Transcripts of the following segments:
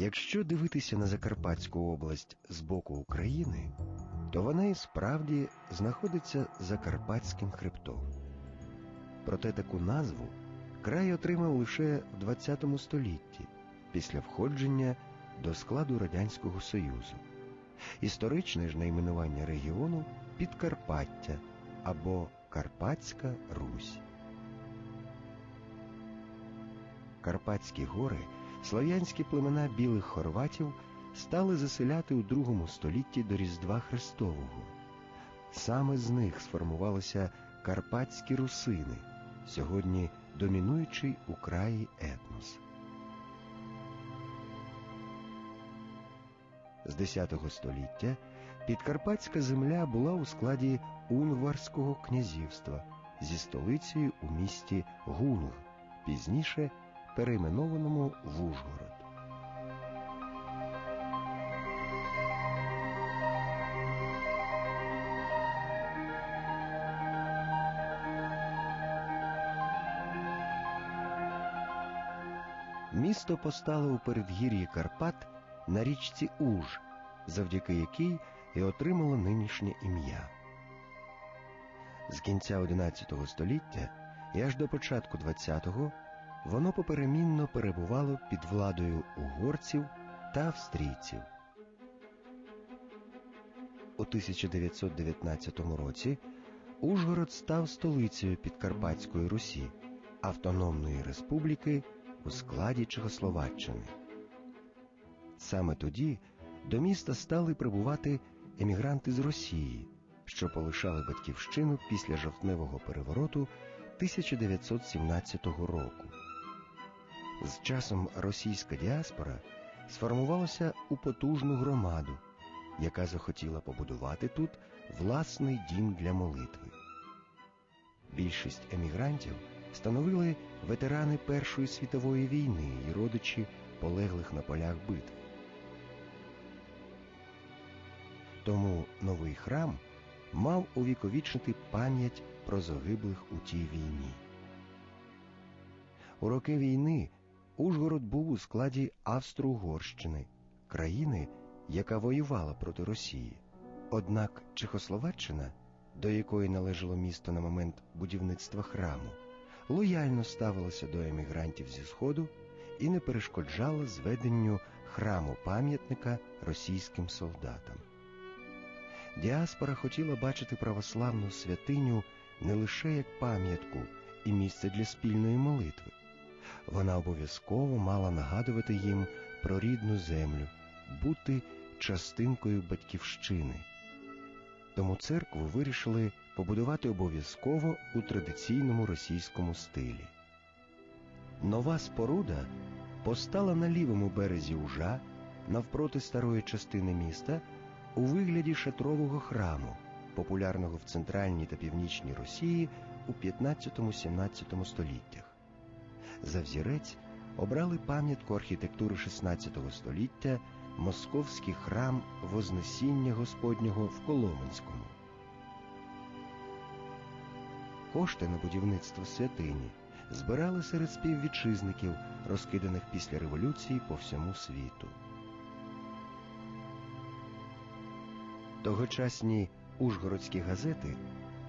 Якщо дивитися на Закарпатську область з боку України, то вона і справді знаходиться за Карпатським хребтом. Проте таку назву край отримав лише в ХХ столітті після входження до складу Радянського Союзу. Історичне ж найменування регіону Підкарпаття або Карпатська Русь. Карпатські гори, слов'янські племена білих хорватів стали заселяти у другому столітті до Різдва Христового. Саме з них сформувалися карпатські русини, сьогодні домінуючий у краї етнос. З X століття підкарпатська земля була у складі Унварського князівства зі столицею у місті Гунв, пізніше перейменованому в Ужгород. Місто постало у передгір'ї Карпат на річці Уж, завдяки якій і отримало нинішнє ім'я. З кінця XI століття і аж до початку XX воно поперемінно перебувало під владою угорців та австрійців. У 1919 році Ужгород став столицею Підкарпатської Русі, Автономної Республіки у складі Чехословаччини. Саме тоді до міста стали прибувати емігранти з Росії, що полишали батьківщину після жовтневого перевороту 1917 року. З часом російська діаспора сформувалася у потужну громаду, яка захотіла побудувати тут власний дім для молитви. Більшість емігрантів становили ветерани Першої світової війни і родичі полеглих на полях битв. Тому новий храм мав увіковічнити пам'ять про загиблих у тій війні. У роки війни Ужгород був у складі Австро-Угорщини, країни, яка воювала проти Росії. Однак Чехословаччина, до якої належало місто на момент будівництва храму, лояльно ставилася до емігрантів зі Сходу і не перешкоджала зведенню храму пам'ятника російським солдатам. Діаспора хотіла бачити православну святиню не лише як пам'ятку і місце для спільної молитви. Вона обов'язково мала нагадувати їм про рідну землю, бути частинкою батьківщини. Тому церкву вирішили побудувати обов'язково у традиційному російському стилі. Нова споруда постала на лівому березі Ужа навпроти старої частини міста у вигляді шатрового храму, популярного в центральній та північній Росії у 15-17 століттях. За взірець обрали пам'ятку архітектури XVI століття Московський храм Вознесіння Господнього в Коломенському. Кошти на будівництво святині збирали серед співвітчизників, розкиданих після революції по всьому світу. Тогочасні ужгородські газети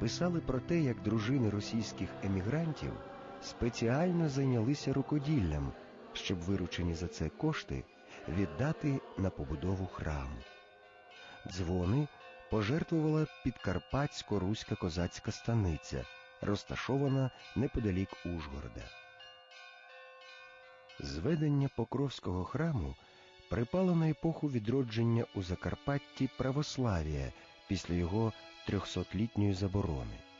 писали про те, як дружини російських емігрантів спеціально зайнялися рукоділлям, щоб виручені за це кошти віддати на побудову храму. Дзвони пожертвувала підкарпатсько-руська козацька станиця, розташована неподалік Ужгорода. Зведення Покровського храму припало на епоху відродження у Закарпатті православія після його трьохсотлітньої заборони.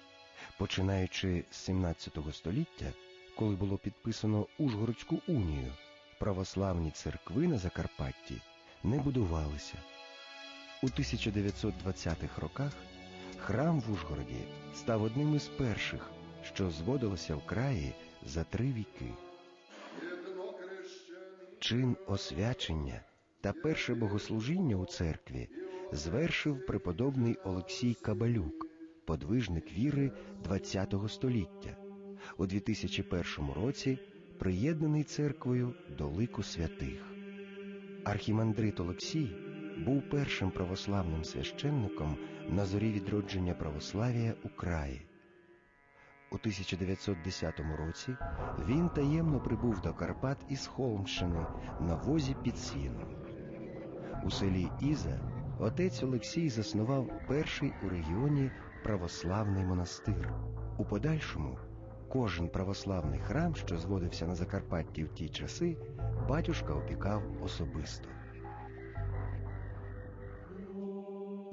Починаючи з 17 століття, коли було підписано Ужгородську унію, православні церкви на Закарпатті не будувалися. У 1920-х роках храм в Ужгороді став одним із перших, що зводилося в краї за три віки. Чин освячення та перше богослужіння у церкві звершив преподобний Олексій Кабалюк, подвижник віри ХХ століття, у 2001 році приєднаний церквою до лику святих. Архімандрит Олексій був першим православним священником на зорі відродження православія у краї. У 1910 році він таємно прибув до Карпат із Холмщини на возі під сіном. У селі Іза отець Олексій заснував перший у регіоні православний монастир. У подальшому кожен православний храм, що зводився на Закарпатті в ті часи, батюшка опікав особисто.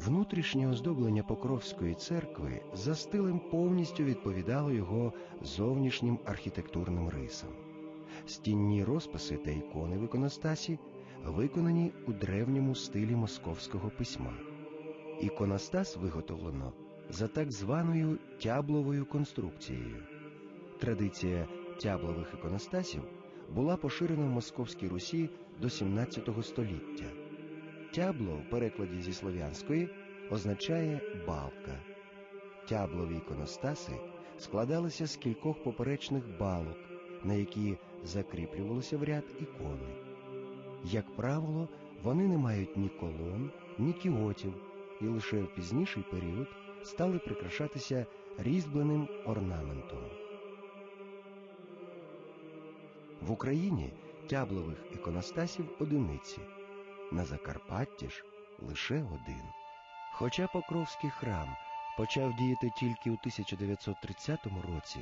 Внутрішнє оздоблення Покровської церкви за стилем повністю відповідало його зовнішнім архітектурним рисам. Стінні розписи та ікони в іконостасі виконані у древньому стилі московського письма. Іконостас виготовлено за так званою тябловою конструкцією. Традиція тяблових іконостасів була поширена в Московській Русі до 17 століття. Тябло в перекладі зі слов'янської означає балка. Тяблові іконостаси складалися з кількох поперечних балок, на які закріплювалися в ряд ікони. Як правило, вони не мають ні колон, ні кіотів, і лише в пізніший період стали прикрашатися різьбленим орнаментом. В Україні тяблових іконостасів одиниці, на Закарпатті ж лише один. Хоча Покровський храм почав діяти тільки у 1930 році,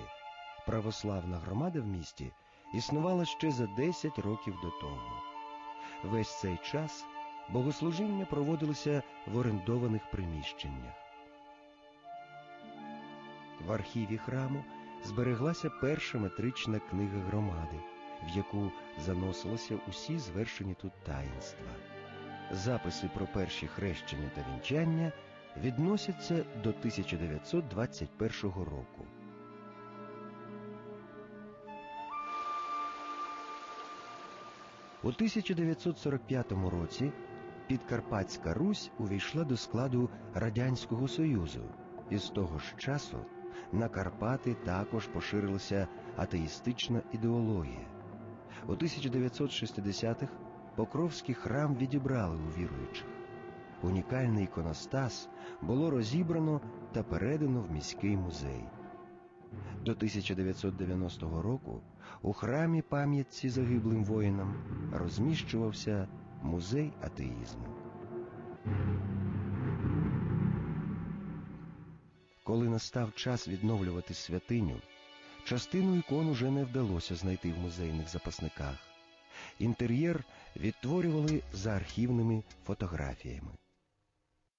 православна громада в місті існувала ще за 10 років до того. Весь цей час богослужіння проводилися в орендованих приміщеннях. В архіві храму збереглася перша метрична книга громади, в яку заносилися усі звершені тут таїнства. Записи про перші хрещення та вінчання відносяться до 1921 року. У 1945 році Підкарпатська Русь увійшла до складу Радянського Союзу, і з того ж часу на Карпати також поширилася атеїстична ідеологія. У 1960-х Покровський храм відібрали у віруючих. Унікальний іконостас було розібрано та передано в міський музей. До 1990 року у храмі пам'ятці загиблим воїнам розміщувався музей атеїзму. Коли настав час відновлювати святиню, частину ікон уже не вдалося знайти в музейних запасниках. Інтер'єр відтворювали за архівними фотографіями.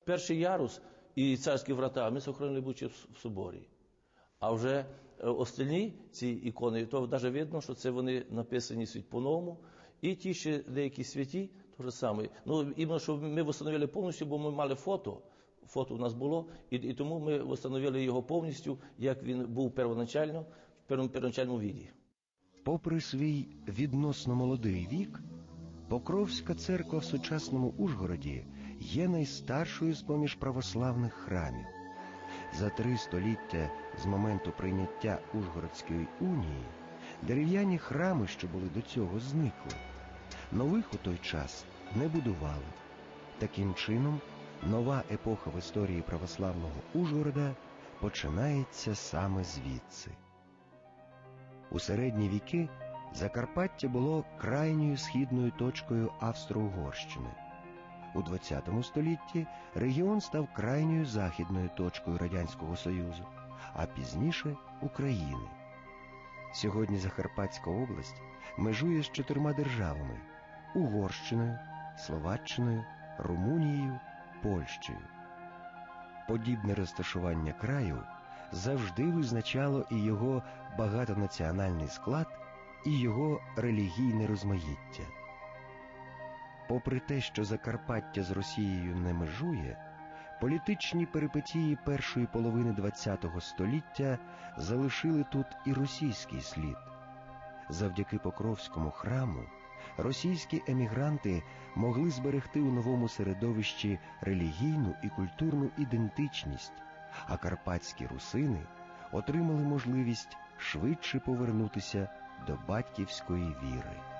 Перший ярус і царські врата ми сохранили будучи в соборі. А вже е, остальні ці ікони, то навіть видно, що це вони написані світ по-новому. І ті ще деякі святі, то ж саме. Ну, іменно, що ми встановили повністю, бо ми мали фото. Фото у нас було, і, і тому ми встановили його повністю, як він був первоначально, в первоначальному віді. Попри свій відносно молодий вік, Покровська церква в сучасному Ужгороді є найстаршою з поміж православних храмів. За три століття з моменту прийняття Ужгородської унії дерев'яні храми, що були до цього, зникли. Нових у той час не будували. Таким чином, нова епоха в історії православного Ужгорода починається саме звідси. У середні віки Закарпаття було крайньою східною точкою Австро-Угорщини. У ХХ столітті регіон став крайньою західною точкою Радянського Союзу, а пізніше України. Сьогодні Закарпатська область межує з чотирма державами Угорщиною, Словаччиною, Румунією, Польщею. Подібне розташування краю завжди визначало і його багатонаціональний склад, і його релігійне розмаїття. Попри те, що Закарпаття з Росією не межує, політичні перипетії першої половини ХХ століття залишили тут і російський слід. Завдяки Покровському храму російські емігранти могли зберегти у новому середовищі релігійну і культурну ідентичність, а карпатські русини отримали можливість швидше повернутися до батьківської віри.